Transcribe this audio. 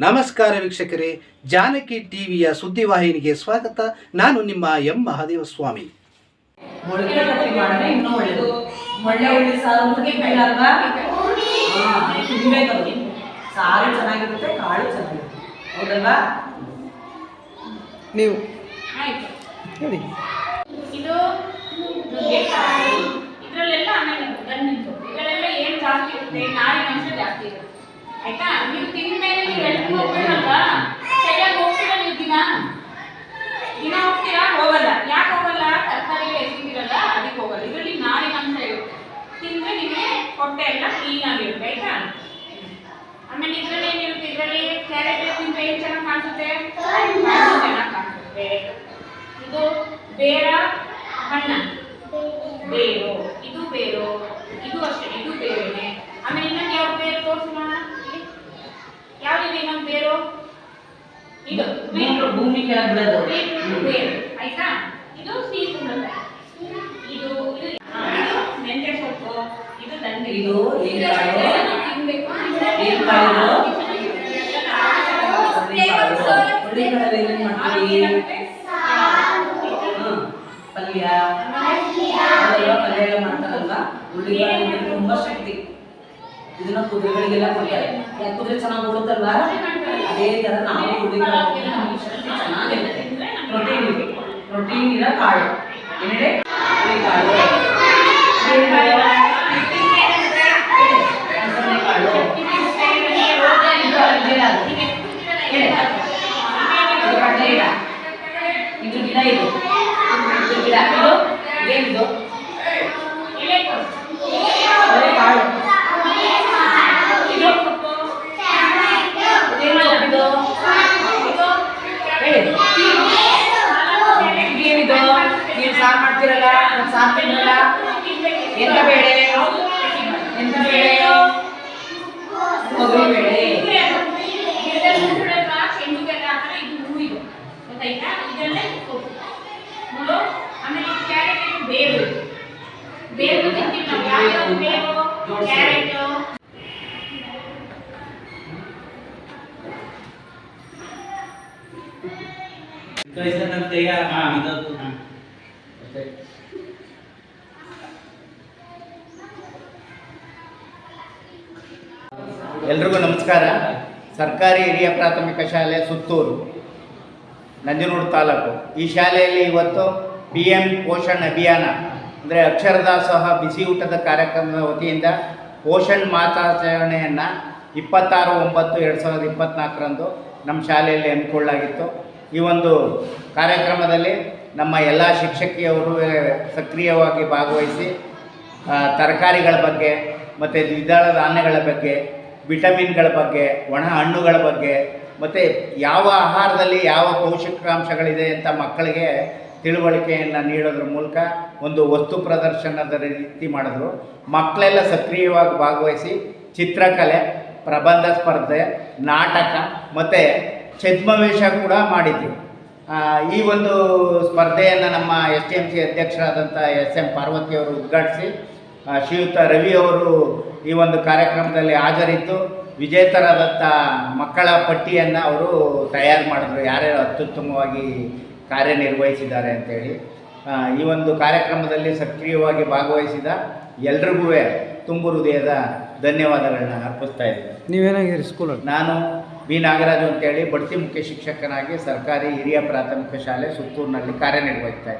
ನಮಸ್ಕಾರ ವೀಕ್ಷಕರೇ ಜಾನಕಿ ಟಿವಿಯ ಸುದ್ದಿವಾಹಿನಿಗೆ ಸ್ವಾಗತ. ನಾನು ನಿಮ್ಮ ಎಂ. ಮಹಾದೇವ ಸ್ವಾಮಿ ಸಾರು ಚೆನ್ನಾಗಿರುತ್ತೆ ಕಾಳು ಚೆನ್ನಾಗಿರುತ್ತೆ. ಹೌದಲ್ವಾ? ನೀವು. ಹೇಳಿ ಇದು ಇದರಲ್ಲೆಲ್ಲ ಆಮೇಲೆ ಇದರಲ್ಲೆಲ್ಲ ಏನು ಜಾಸ್ತಿ ಇರುತ್ತೆ? ನಾಯಿ ಜಾಸ್ತಿ ಇರುತ್ತೆ ಆಯ್ತಾ? ನೀವು ತಿಂದ ಮೇಲೆ ನೀವು ಎಲ್ರಿಗೂ ಹೋಗ್ಬೇಕಲ್ವಾ ಸರಿಯಾಗಿ ಹೋಗ್ತೀರಾ ನೀವು ದಿನ? ದಿನ ಹೋಗ್ತೀರಾ? ಹೋಗಲ್ಲ. ಯಾಕೆ ಹೋಗಲ್ಲ? ತರಕಾರಿ ಎಸಿದಿರಲ್ಲ ಅದಕ್ಕೆ ಹೋಗಲ್ಲ. ಇದರಲ್ಲಿ ನಾರಿನ ಅಂಶ ಇರುತ್ತೆ. ತಿಂದ್ರೆ ನಿಮಗೆ ಹೊಟ್ಟೆ ಎಲ್ಲ ಕ್ಲೀನ್ ಆಗಿರುತ್ತೆ, ಆಯ್ತಾ? ಆಮೇಲೆ ಇದರಲ್ಲಿ ಏನಿರುತ್ತೆ? ಇದರಲ್ಲಿ ಕ್ಯಾರೆಟ್ ತಿಂದ್ರೆ ಏನು ಚೆನ್ನಾಗಿ ಕಾಣಿಸುತ್ತೆ? ಚೆನ್ನಾಗಿ ಕಾಣಿಸುತ್ತೆ. ಇದು ಬೇರ ಹಣ್ಣ ಬೇರು. ಇದು ಬೇರು. ಇದು ಅಷ್ಟೇ. ಇದು ಬೇರೆ ಆಮೇಲೆ ಇನ್ನೊಂದು ಯಾವ ಬೇರು ತೋರಿಸಿ ನೋಡೋಣ ಇಲ್ಲಿ. ಯಾವ್ದಿದೆ ಇನ್ನೊಂದು ಬೇರು ಇದು ಬೀಟ್ರೂಟ್ ಭೂಮಿ ಕೆಳಗೆ ಬಿಡೋದು ಬೀಟ್ರೂಟ್ ಬೇರು ಆಯ್ತಾ ಇದು ಸಿಹಿ ಕುಂಬಳಕಾಯಿ ಇದು ಇದು ಮೆಂತ್ಯ ಸೊಪ್ಪು ಇದು ತಂದೆ ಇದು. ಪಲ್ಯ? ಪಲ್ಯ ಮಾಡ್ತಾರಲ್ವಾ ಅಂದ್ರೆ ತುಂಬಾ ಶಕ್ತಿ ಇದನ್ನ ಕುದುರೆಗಳಿಗೆಲ್ಲ ಕೊಡ್ತಾರೆ ಯಾಕೆ ಕುದುರೆ ಚೆನ್ನಾಗಿ ಓಡುತ್ತಲ್ವಾ ಅದೇ ತರ ನಾವು ಶಕ್ತಿ ಚೆನ್ನಾಗಿರುತ್ತೆ. ಪ್ರೋಟೀನ್ ಪ್ರೋಟೀನ್ ಇರೋ ಕಾಳು. ಏನ್ ನಾನು ಸಾರು ತಿನ್ನಲ್ಲ ಎಂತ ಬೇಳೆ ಎಂತ ಬೇಳೆ ತೊಗರಿ ಬೇಳೆ ಎಲ್ರಿಗೂ ನಮಸ್ಕಾರ. ಸರ್ಕಾರಿ ಹಿರಿಯ ಪ್ರಾಥಮಿಕ ಶಾಲೆ ಸುತ್ತೂರು, ನಂಜನಗೂಡು ತಾಲೂಕು. ಈ ಶಾಲೆಯಲ್ಲಿ ಇವತ್ತು ಪಿ ಎಂ ಪೋಷಣ್ ಅಭಿಯಾನ, ಅಂದರೆ ಅಕ್ಷರದಾಸೋಹ ಬಿಸಿ ಊಟದ ಕಾರ್ಯಕ್ರಮದ ವತಿಯಿಂದ ಪೋಷಣ್ ಮಾತಾಚರಣೆಯನ್ನು ಇಪ್ಪತ್ತಾರು ಒಂಬತ್ತು ಎರಡು ಸಾವಿರದ ಇಪ್ಪತ್ತ್ನಾಲ್ಕರಂದು ನಮ್ಮ ಶಾಲೆಯಲ್ಲಿ ಹಮ್ಮಿಕೊಳ್ಳಲಾಗಿತ್ತು. ಈ ಒಂದು ಕಾರ್ಯಕ್ರಮದಲ್ಲಿ ನಮ್ಮ ಎಲ್ಲ ಶಿಕ್ಷಕಿಯವರು ಸಕ್ರಿಯವಾಗಿ ಭಾಗವಹಿಸಿ ತರಕಾರಿಗಳ ಬಗ್ಗೆ ಮತ್ತು ದ್ವಿದಳ ಧಾನ್ಯಗಳ ಬಗ್ಗೆ ವಿಟಮಿನ್ಗಳ ಬಗ್ಗೆ, ಒಣ ಹಣ್ಣುಗಳ ಬಗ್ಗೆ, ಮತ್ತು ಯಾವ ಆಹಾರದಲ್ಲಿ ಯಾವ ಪೌಷ್ಟಿಕಾಂಶಗಳಿದೆ ಅಂತ ಮಕ್ಕಳಿಗೆ ತಿಳುವಳಿಕೆಯನ್ನು ನೀಡೋದ್ರ ಮೂಲಕ ಒಂದು ವಸ್ತು ಪ್ರದರ್ಶನದ ರೀತಿ ಮಾಡಿದ್ರು. ಮಕ್ಕಳೆಲ್ಲ ಸಕ್ರಿಯವಾಗಿ ಭಾಗವಹಿಸಿ ಚಿತ್ರಕಲೆ, ಪ್ರಬಂಧ ಸ್ಪರ್ಧೆ, ನಾಟಕ, ಮತ್ತು ಛದ್ಮವೇಷ ಕೂಡ ಮಾಡಿದ್ವಿ ಈ ಒಂದು ಸ್ಪರ್ಧೆಯನ್ನು ನಮ್ಮ ಎಸ್ ಟಿ ಎಂ ಸಿ ಅಧ್ಯಕ್ಷರಾದಂಥ ಎಸ್ ಎಂ ಪಾರ್ವತಿಯವರು ಉದ್ಘಾಟಿಸಿ ಶ್ರೀಯುತ ರವಿ ಅವರು ಈ ಒಂದು ಕಾರ್ಯಕ್ರಮದಲ್ಲಿ ಹಾಜರಿದ್ದು ವಿಜೇತರಾದಂಥ ಮಕ್ಕಳ ಪಟ್ಟಿಯನ್ನು ಅವರು ತಯಾರು ಮಾಡಿದ್ರು. ಯಾರ್ಯಾರು ಅತ್ಯುತ್ತಮವಾಗಿ ಕಾರ್ಯನಿರ್ವಹಿಸಿದ್ದಾರೆ ಅಂತೇಳಿ. ಈ ಒಂದು ಕಾರ್ಯಕ್ರಮದಲ್ಲಿ ಸಕ್ರಿಯವಾಗಿ ಭಾಗವಹಿಸಿದ ಎಲ್ರಿಗೂ ತುಂಬು ಹೃದಯದ ಧನ್ಯವಾದಗಳನ್ನ ಅರ್ಪಿಸ್ತಾ ಇದ್ದೀನಿ. ನೀವೇನಾಗಿರಿ ಸ್ಕೂಲ್ ನಾನು ಬಿ ನಾಗರಾಜು ಅಂತೇಳಿ ಬಡ್ತಿ ಮುಖ್ಯ ಶಿಕ್ಷಕನಾಗಿ ಸರ್ಕಾರಿ ಹಿರಿಯ ಪ್ರಾಥಮಿಕ ಶಾಲೆ ಸುತ್ತೂರಿನಲ್ಲಿ ಕಾರ್ಯನಿರ್ವಹಿಸ್ತಾ ಇದ್ದೀನಿ.